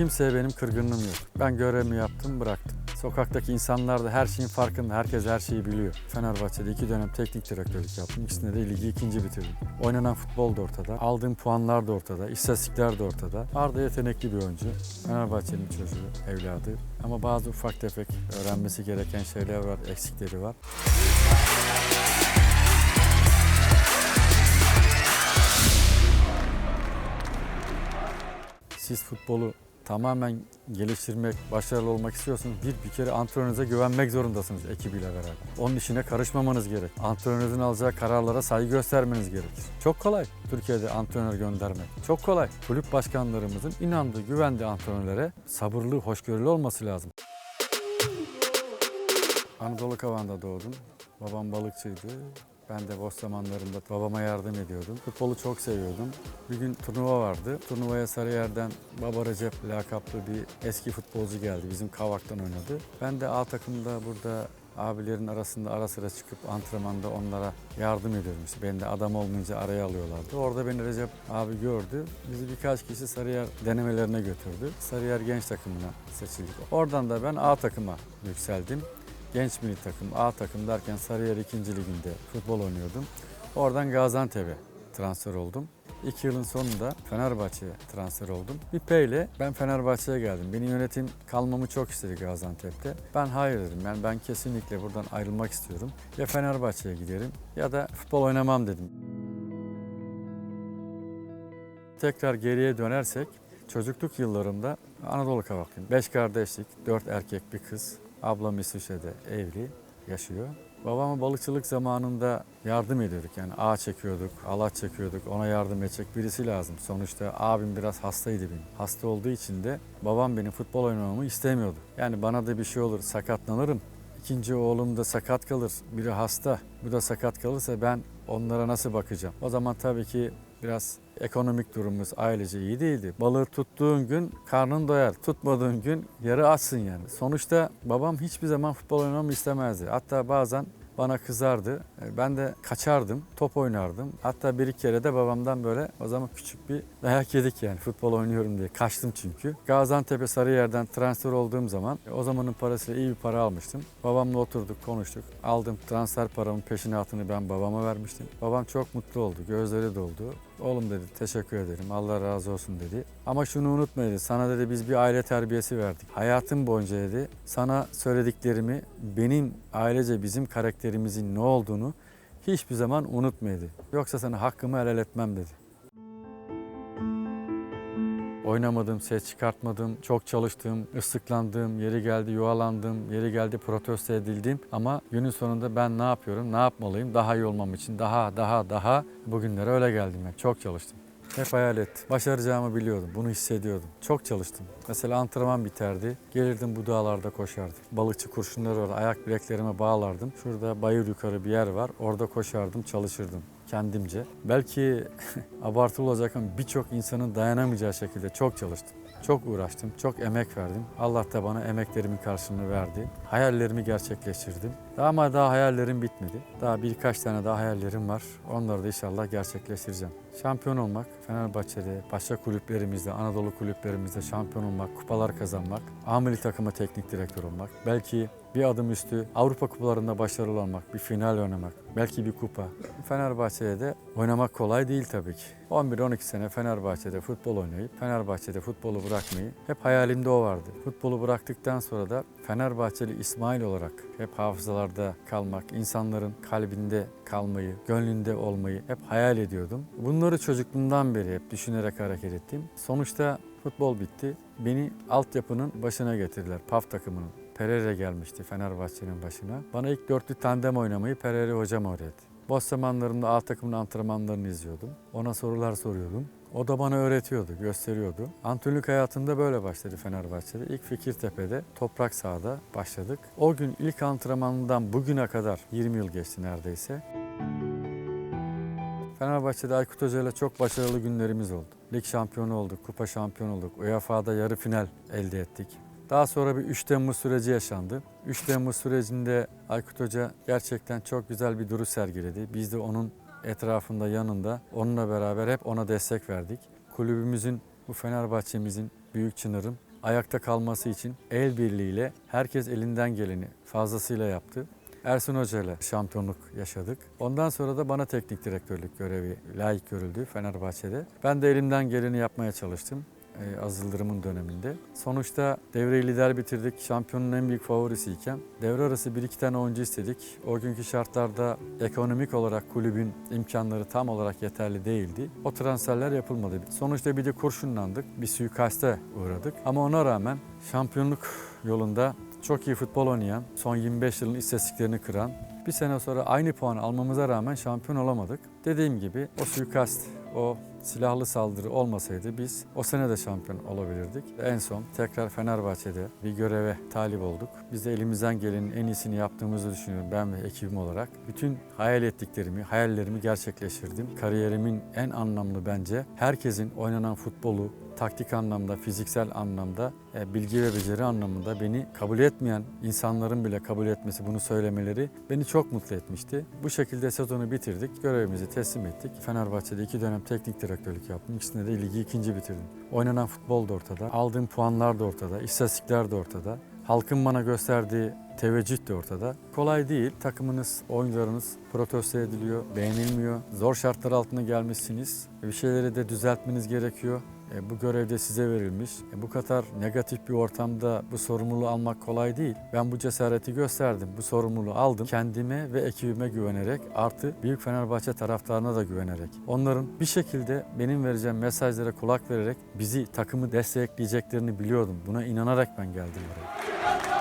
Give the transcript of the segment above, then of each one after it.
Kimseye benim kırgınlığım yok. Ben görevimi yaptım, bıraktım. Sokaktaki insanlar da her şeyin farkında. Herkes her şeyi biliyor. Fenerbahçe'de iki dönem teknik direktörlük yaptım. İkisinde de ligi ikinci bitirdim. Oynanan futbol da ortada. Aldığım puanlar da ortada. istatistikler de ortada. Arda yetenekli bir oyuncu. Fenerbahçe'nin çocuğu, evladı. Ama bazı ufak tefek öğrenmesi gereken şeyler var, eksikleri var. Siz futbolu tamamen geliştirmek, başarılı olmak istiyorsanız bir, bir kere antrenörünüze güvenmek zorundasınız ekibiyle beraber. Onun işine karışmamanız gerek. Antrenörünüzün alacağı kararlara saygı göstermeniz gerekir. Çok kolay Türkiye'de antrenör göndermek. Çok kolay. Kulüp başkanlarımızın inandığı, güvendiği antrenörlere sabırlı, hoşgörülü olması lazım. Anadolu Kavan'da doğdum. Babam balıkçıydı. Ben de boş zamanlarımda babama yardım ediyordum. Futbolu çok seviyordum. Bir gün turnuva vardı. Turnuvaya Sarıyer'den Baba Recep lakaplı bir eski futbolcu geldi. Bizim Kavak'tan oynadı. Ben de A takımda burada abilerin arasında ara sıra çıkıp antrenmanda onlara yardım ediyorum. İşte beni de adam olmayınca araya alıyorlardı. Orada beni Recep abi gördü. Bizi birkaç kişi Sarıyer denemelerine götürdü. Sarıyer genç takımına seçildik. Oradan da ben A takıma yükseldim. Genç milli takım, A takım derken Sarıyer 2. liginde futbol oynuyordum. Oradan Gaziantep'e transfer oldum. İki yılın sonunda Fenerbahçe'ye transfer oldum. Bir P ile ben Fenerbahçe'ye geldim. Beni yönetim kalmamı çok istedi Gaziantep'te. Ben hayır dedim. Yani ben kesinlikle buradan ayrılmak istiyorum. Ya Fenerbahçe'ye giderim ya da futbol oynamam dedim. Tekrar geriye dönersek çocukluk yıllarımda Anadolu Kavaklıyım. Beş kardeşlik, dört erkek bir kız. Ablam İsviçre'de evli, yaşıyor. Babama balıkçılık zamanında yardım ediyorduk. Yani ağ çekiyorduk, alaç çekiyorduk. Ona yardım edecek birisi lazım. Sonuçta abim biraz hastaydı benim. Hasta olduğu için de babam benim futbol oynamamı istemiyordu. Yani bana da bir şey olur, sakatlanırım. İkinci oğlum da sakat kalır. Biri hasta, bu da sakat kalırsa ben onlara nasıl bakacağım? O zaman tabii ki biraz ekonomik durumumuz ailece iyi değildi. Balığı tuttuğun gün karnın doyar, tutmadığın gün yarı açsın yani. Sonuçta babam hiçbir zaman futbol oynamamı istemezdi. Hatta bazen bana kızardı. E, Ben de kaçardım, top oynardım. Hatta bir iki kere de babamdan böyle o zaman küçük bir dayak yedik yani futbol oynuyorum diye. Kaçtım çünkü. Gaziantep'e Sarıyer'den transfer olduğum zaman e, o zamanın parasıyla iyi bir para almıştım. Babamla oturduk, konuştuk. Aldım transfer paramın peşinatını ben babama vermiştim. Babam çok mutlu oldu, gözleri doldu. Oğlum dedi teşekkür ederim Allah razı olsun dedi. Ama şunu unutma dedi sana dedi biz bir aile terbiyesi verdik. Hayatım boyunca dedi sana söylediklerimi benim ailece bizim karakterimizin ne olduğunu hiçbir zaman unutma dedi. Yoksa sana hakkımı helal etmem dedi. Oynamadım, ses çıkartmadım, çok çalıştım, ıslıklandım, yeri geldi yuvalandım, yeri geldi protesto edildim. Ama günün sonunda ben ne yapıyorum, ne yapmalıyım daha iyi olmam için daha daha daha bugünlere öyle geldim ben. Çok çalıştım. Hep hayal ettim. Başaracağımı biliyordum. Bunu hissediyordum. Çok çalıştım. Mesela antrenman biterdi. Gelirdim bu dağlarda koşardım. Balıkçı kurşunları var. Ayak bileklerime bağlardım. Şurada bayır yukarı bir yer var. Orada koşardım, çalışırdım kendimce. Belki abartılı olacak ama birçok insanın dayanamayacağı şekilde çok çalıştım. Çok uğraştım, çok emek verdim. Allah da bana emeklerimin karşılığını verdi. Hayallerimi gerçekleştirdim. Ama daha hayallerim bitmedi. Daha birkaç tane daha hayallerim var. Onları da inşallah gerçekleştireceğim. Şampiyon olmak, Fenerbahçe'de, başka kulüplerimizde, Anadolu kulüplerimizde şampiyon olmak, kupalar kazanmak, A milli takıma teknik direktör olmak, belki bir adım üstü Avrupa kupalarında başarılı olmak, bir final oynamak, belki bir kupa. Fenerbahçe'de de oynamak kolay değil tabii ki. 11-12 sene Fenerbahçe'de futbol oynayıp Fenerbahçe'de futbolu bırakmayı hep hayalimde o vardı. Futbolu bıraktıktan sonra da Fenerbahçeli İsmail olarak hep hafızalarda kalmak, insanların kalbinde kalmayı, gönlünde olmayı hep hayal ediyordum. Bunları çocukluğumdan beri hep düşünerek hareket ettim. Sonuçta futbol bitti. Beni altyapının başına getirdiler, PAF takımının. Pereira gelmişti Fenerbahçe'nin başına. Bana ilk dörtlü tandem oynamayı Pereira hocam öğretti. Boş zamanlarımda A takımın antrenmanlarını izliyordum. Ona sorular soruyordum. O da bana öğretiyordu, gösteriyordu. Antrenörlük hayatında böyle başladı Fenerbahçe'de. İlk Fikirtepe'de toprak sahada başladık. O gün ilk antrenmanından bugüne kadar 20 yıl geçti neredeyse. Fenerbahçe'de Aykut Hoca ile çok başarılı günlerimiz oldu. Lig şampiyonu olduk, kupa şampiyonu olduk. UEFA'da yarı final elde ettik. Daha sonra bir 3 Temmuz süreci yaşandı. 3 Temmuz sürecinde Aykut Hoca gerçekten çok güzel bir duruş sergiledi. Biz de onun etrafında, yanında onunla beraber hep ona destek verdik. Kulübümüzün, bu Fenerbahçe'mizin, Büyük Çınar'ın ayakta kalması için el birliğiyle herkes elinden geleni fazlasıyla yaptı. Ersun Hoca ile şampiyonluk yaşadık. Ondan sonra da bana teknik direktörlük görevi layık görüldü Fenerbahçe'de. Ben de elimden geleni yapmaya çalıştım. E, Aziz Yıldırım'ın döneminde. Sonuçta devreyi lider bitirdik. Şampiyonun en büyük favorisiyken devre arası bir iki tane oyuncu istedik. O günkü şartlarda ekonomik olarak kulübün imkanları tam olarak yeterli değildi. O transferler yapılmadı. Sonuçta bir de kurşunlandık. Bir suikaste uğradık. Ama ona rağmen şampiyonluk yolunda çok iyi futbol oynayan, son 25 yılın istatistiklerini kıran, bir sene sonra aynı puan almamıza rağmen şampiyon olamadık. Dediğim gibi o suikast, o silahlı saldırı olmasaydı biz o sene de şampiyon olabilirdik. En son tekrar Fenerbahçe'de bir göreve talip olduk. Biz de elimizden gelenin en iyisini yaptığımızı düşünüyorum ben ve ekibim olarak. Bütün hayal ettiklerimi, hayallerimi gerçekleştirdim. Kariyerimin en anlamlı bence herkesin oynanan futbolu taktik anlamda, fiziksel anlamda, e, bilgi ve beceri anlamında beni kabul etmeyen insanların bile kabul etmesi, bunu söylemeleri beni çok mutlu etmişti. Bu şekilde sezonu bitirdik, görevimizi teslim ettik. Fenerbahçe'de iki dönem teknik direktörlük yaptım. İkisinde de ligi ikinci bitirdim. Oynanan futbol da ortada, aldığım puanlar da ortada, istatistikler de ortada. Halkın bana gösterdiği teveccüh de ortada. Kolay değil. Takımınız, oyuncularınız protesto ediliyor, beğenilmiyor. Zor şartlar altına gelmişsiniz. Bir şeyleri de düzeltmeniz gerekiyor. E, bu görev de size verilmiş. E, bu kadar negatif bir ortamda bu sorumluluğu almak kolay değil. Ben bu cesareti gösterdim. Bu sorumluluğu aldım. Kendime ve ekibime güvenerek artı Büyük Fenerbahçe taraftarına da güvenerek. Onların bir şekilde benim vereceğim mesajlara kulak vererek bizi, takımı destekleyeceklerini biliyordum. Buna inanarak ben geldim buraya.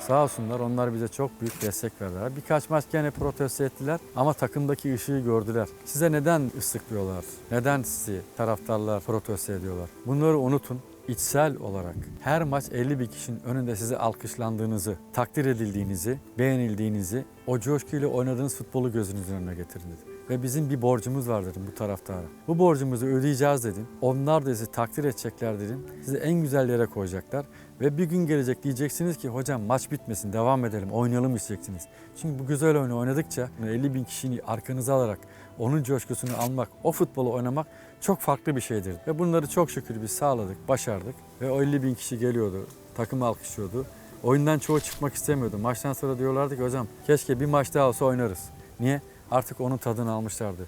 Sağ olsunlar onlar bize çok büyük destek verdiler. Birkaç maç gene protesto ettiler ama takımdaki ışığı gördüler. Size neden ıslıklıyorlar? Neden sizi taraftarlar protesto ediyorlar? Bunları unutun. İçsel olarak her maç 50 bin kişinin önünde size alkışlandığınızı, takdir edildiğinizi, beğenildiğinizi, o coşkuyla oynadığınız futbolu gözünüzün önüne getirin dedim. Ve bizim bir borcumuz var dedim bu taraftara. Bu borcumuzu ödeyeceğiz dedim. Onlar da sizi takdir edecekler dedim. Sizi en güzel yere koyacaklar. Ve bir gün gelecek diyeceksiniz ki hocam maç bitmesin devam edelim oynayalım isteyeceksiniz. Çünkü bu güzel oyunu oynadıkça 50 bin kişiyi arkanıza alarak onun coşkusunu almak, o futbolu oynamak çok farklı bir şeydir. Ve bunları çok şükür biz sağladık, başardık. Ve o 50 bin kişi geliyordu, takım alkışlıyordu. Oyundan çoğu çıkmak istemiyordu. Maçtan sonra diyorlardı ki hocam keşke bir maç daha olsa oynarız. Niye? Artık onun tadını almışlardı.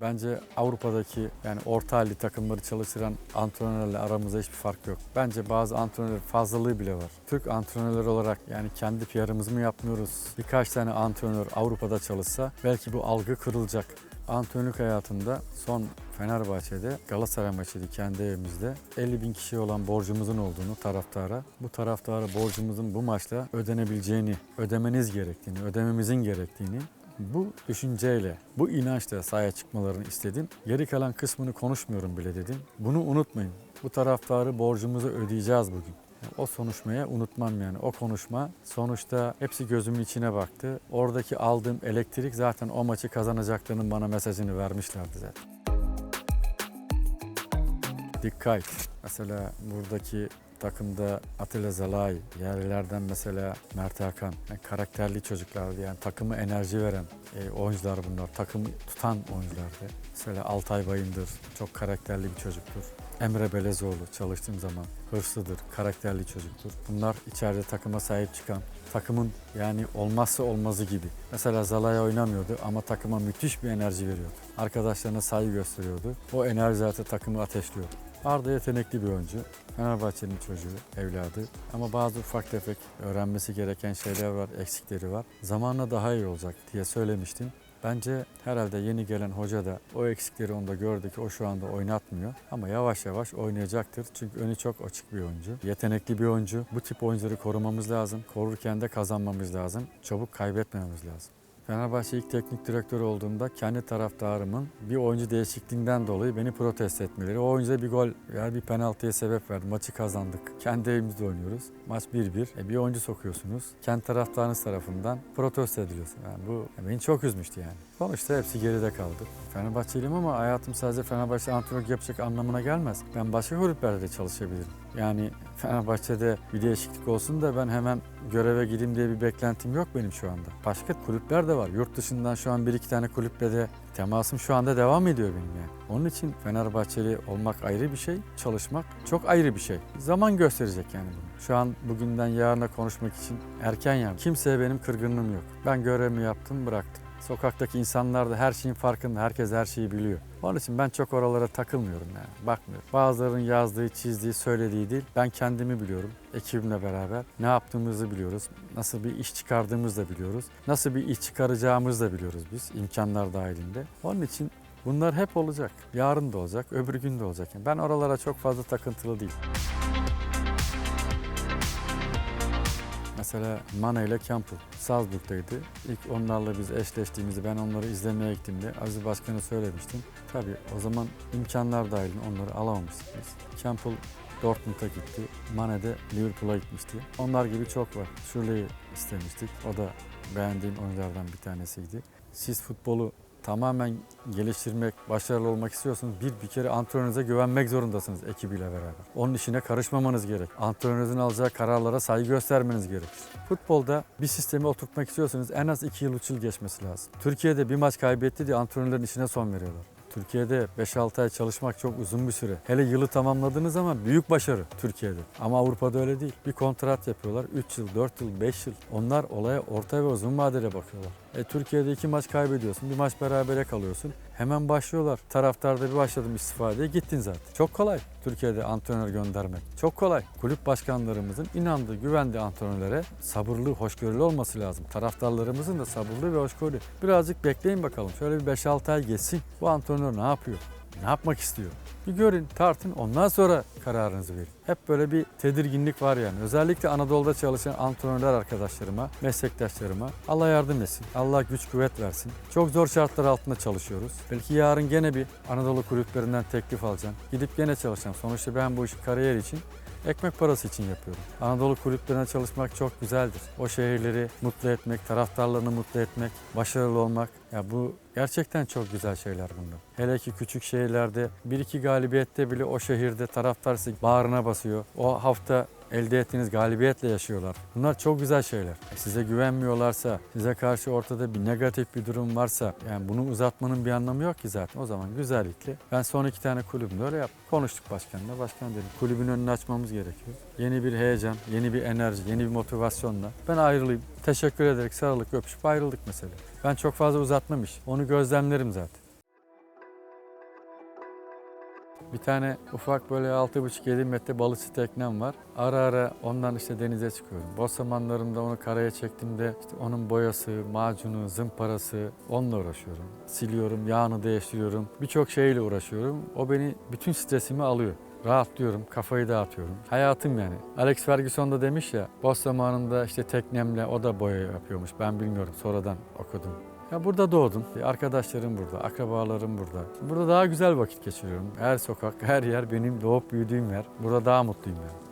Bence Avrupa'daki yani orta halli takımları çalıştıran antrenörlerle aramızda hiçbir fark yok. Bence bazı antrenörler fazlalığı bile var. Türk antrenörler olarak yani kendi PR'ımızı mı yapmıyoruz? Birkaç tane antrenör Avrupa'da çalışsa belki bu algı kırılacak. Antrenörlük hayatında son Fenerbahçe'de Galatasaray maçıydı kendi evimizde. 50 bin kişi olan borcumuzun olduğunu taraftara, bu taraftara borcumuzun bu maçta ödenebileceğini, ödemeniz gerektiğini, ödememizin gerektiğini bu düşünceyle, bu inançla sahaya çıkmalarını istedim. Geri kalan kısmını konuşmuyorum bile dedim. Bunu unutmayın. Bu taraftarı borcumuzu ödeyeceğiz bugün. O konuşmaya unutmam yani. O konuşma sonuçta hepsi gözümün içine baktı. Oradaki aldığım elektrik zaten o maçı kazanacaklarının bana mesajını vermişlerdi zaten. Dikkat. Mesela buradaki takımda Atilla Zalay, yerlilerden mesela Mert Hakan. Yani karakterli çocuklardı yani takımı enerji veren e, oyuncular bunlar. Takımı tutan oyunculardı. Mesela Altay Bayındır çok karakterli bir çocuktur. Emre Belezoğlu çalıştığım zaman hırslıdır, karakterli çocuktur. Bunlar içeride takıma sahip çıkan, takımın yani olmazsa olmazı gibi. Mesela Zalay oynamıyordu ama takıma müthiş bir enerji veriyordu. Arkadaşlarına saygı gösteriyordu. O enerji zaten takımı ateşliyordu. Arda yetenekli bir oyuncu. Fenerbahçe'nin çocuğu, evladı. Ama bazı ufak tefek öğrenmesi gereken şeyler var, eksikleri var. Zamanla daha iyi olacak diye söylemiştim. Bence herhalde yeni gelen hoca da o eksikleri onda gördü ki o şu anda oynatmıyor. Ama yavaş yavaş oynayacaktır. Çünkü önü çok açık bir oyuncu. Yetenekli bir oyuncu. Bu tip oyuncuları korumamız lazım. Korurken de kazanmamız lazım. Çabuk kaybetmememiz lazım. Fenerbahçe ilk teknik direktör olduğumda kendi taraftarımın bir oyuncu değişikliğinden dolayı beni protesto etmeleri. O oyuncuya bir gol veya bir penaltıya sebep verdi. Maçı kazandık. Kendi evimizde oynuyoruz. Maç 1-1. E bir oyuncu sokuyorsunuz. Kendi taraftarınız tarafından protesto ediliyorsun. Yani bu beni çok üzmüştü yani. Sonuçta hepsi geride kaldı. Fenerbahçeliyim ama hayatım sadece Fenerbahçe antrenörlük yapacak anlamına gelmez. Ben başka kulüplerde de çalışabilirim. Yani Fenerbahçe'de bir değişiklik olsun da ben hemen göreve gideyim diye bir beklentim yok benim şu anda. Başka kulüpler de var. Yurt dışından şu an bir iki tane kulüple de temasım şu anda devam ediyor benim yani. Onun için Fenerbahçeli olmak ayrı bir şey, çalışmak çok ayrı bir şey. Zaman gösterecek yani bunu. Şu an bugünden yarına konuşmak için erken yani. Kimseye benim kırgınlığım yok. Ben görevimi yaptım, bıraktım. Sokaktaki insanlar da her şeyin farkında, herkes her şeyi biliyor. Onun için ben çok oralara takılmıyorum yani, bakmıyorum. Bazılarının yazdığı, çizdiği, söylediği değil. Ben kendimi biliyorum, ekibimle beraber. Ne yaptığımızı biliyoruz, nasıl bir iş çıkardığımızı da biliyoruz. Nasıl bir iş çıkaracağımızı da biliyoruz biz, imkanlar dahilinde. Onun için bunlar hep olacak. Yarın da olacak, öbür gün de olacak. Yani ben oralara çok fazla takıntılı değilim. Mesela Mane ile Campbell Salzburg'daydı. İlk onlarla biz eşleştiğimizde ben onları izlemeye gittiğimde Aziz Başkan'a söylemiştim. Tabii o zaman imkanlar dahilinde onları alamamıştık biz. Campbell Dortmund'a gitti. Mane de Liverpool'a gitmişti. Onlar gibi çok var. Şurayı istemiştik. O da beğendiğim oyunculardan bir tanesiydi. Siz futbolu tamamen geliştirmek, başarılı olmak istiyorsanız bir bir kere antrenörünüze güvenmek zorundasınız ekibiyle beraber. Onun işine karışmamanız gerek. Antrenörünüzün alacağı kararlara saygı göstermeniz gerekir. Futbolda bir sistemi oturtmak istiyorsanız en az 2 yıl 3 yıl geçmesi lazım. Türkiye'de bir maç kaybetti diye antrenörlerin işine son veriyorlar. Türkiye'de 5-6 ay çalışmak çok uzun bir süre. Hele yılı tamamladığınız zaman büyük başarı Türkiye'de. Ama Avrupa'da öyle değil. Bir kontrat yapıyorlar. 3 yıl, 4 yıl, 5 yıl. Onlar olaya orta ve uzun vadede bakıyorlar. E, Türkiye'de iki maç kaybediyorsun. Bir maç berabere kalıyorsun. Hemen başlıyorlar. Taraftarda bir başladım istifa diye gittin zaten. Çok kolay Türkiye'de antrenör göndermek. Çok kolay. Kulüp başkanlarımızın inandığı, güvendiği antrenörlere sabırlı, hoşgörülü olması lazım. Taraftarlarımızın da sabırlı ve hoşgörülü. Birazcık bekleyin bakalım. Şöyle bir 5-6 ay geçsin. Bu antrenör ne yapıyor? Ne yapmak istiyor? Bir görün, tartın, ondan sonra kararınızı verin. Hep böyle bir tedirginlik var yani. Özellikle Anadolu'da çalışan antrenörler arkadaşlarıma, meslektaşlarıma Allah yardım etsin. Allah güç kuvvet versin. Çok zor şartlar altında çalışıyoruz. Belki yarın gene bir Anadolu kulüplerinden teklif alacağım. Gidip gene çalışacağım. Sonuçta ben bu işi kariyer için ekmek parası için yapıyorum. Anadolu kulüplerine çalışmak çok güzeldir. O şehirleri mutlu etmek, taraftarlarını mutlu etmek, başarılı olmak. Ya bu gerçekten çok güzel şeyler bunlar. Hele ki küçük şehirlerde bir iki galibiyette bile o şehirde taraftar bağrına basıyor. O hafta elde ettiğiniz galibiyetle yaşıyorlar. Bunlar çok güzel şeyler. Size güvenmiyorlarsa, size karşı ortada bir negatif bir durum varsa yani bunu uzatmanın bir anlamı yok ki zaten. O zaman güzellikle ben son iki tane kulübümde öyle yaptım. Konuştuk başkanla. Başkan dedim kulübün önünü açmamız gerekiyor. Yeni bir heyecan, yeni bir enerji, yeni bir motivasyonla ben ayrılayım. Teşekkür ederek sarılıp öpüşüp ayrıldık mesela. Ben çok fazla uzatmam iş. Onu gözlemlerim zaten. Bir tane ufak böyle 6,5-7 metre balıkçı teknem var. Ara ara ondan işte denize çıkıyorum. Boş zamanlarımda onu karaya çektiğimde işte onun boyası, macunu, zımparası onunla uğraşıyorum. Siliyorum, yağını değiştiriyorum. Birçok şeyle uğraşıyorum. O beni bütün stresimi alıyor. Rahatlıyorum, kafayı dağıtıyorum. Hayatım yani. Alex Ferguson da demiş ya, boş zamanında işte teknemle o da boya yapıyormuş. Ben bilmiyorum, sonradan okudum. Ya burada doğdum. Arkadaşlarım burada, akrabalarım burada. Burada daha güzel vakit geçiriyorum. Her sokak, her yer benim doğup büyüdüğüm yer. Burada daha mutluyum yani.